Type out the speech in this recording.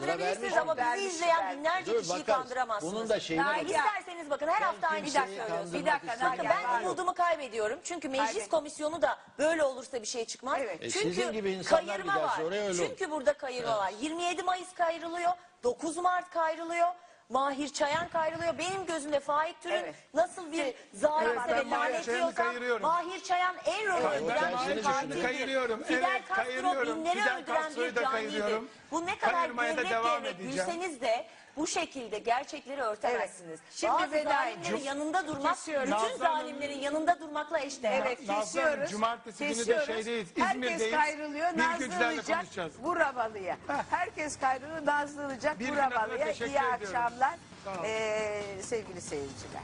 kandırabilirsiniz vermiş ama mi? bizi Vermiş, izleyen vermiş. binlerce Dur, kişiyi bakarız. kandıramazsınız. Bunun da şeyine bak. isterseniz bakın her hafta aynı kimseyi şeyi söylüyorsunuz. Bir dakika, kandırmak Bakın Nagihan, ben umudumu kaybediyorum. Çünkü meclis Kaybet. komisyonu da böyle olursa bir şey çıkmaz. Evet. E, Çünkü sizin gibi insanlar kayırma giderse var. oraya öyle olur. Çünkü burada kayırma var. 27 Mayıs kayrılıyor. 9 Mart kayrılıyor. Mahir Çayan kayrılıyor. Benim gözümde Faik Türün Evet. nasıl bir zalimse Evet, ben ve Mahir Çayan'ı kayırıyorum. Mahir Çayan en rolü Evet, öldüren bir Mahir katildir. Çayan'ı kayırıyorum. Fidel Evet, Castro kayırıyorum. binleri Fidel öldüren Castro'yu bir da kayırıyorum. Bu ne kadar Kayırmaya da gevrek devam gevrek edeceğim. gülseniz de bu şekilde gerçekleri örtemezsiniz. Şimdi Bazı veda zalimlerin ediyoruz. yanında durmak, Kesiyoruz. bütün Nazlı Hanım- zalimlerin yanında durmakla eşdeğer. Evet Nazlı Hanım, kesiyoruz. cumartesi günü de kesiyoruz. şeydeyiz, Herkes İzmir'deyiz. kayrılıyor. Bir Nazlı güçlerle Ilıcak konuşacağız. Burabalı'ya. Herkes kayrılıyor. Nazlı Ilıcak Bir gün teşekkür İyi ediyorum. akşamlar Sağ olun. ee, sevgili seyirciler.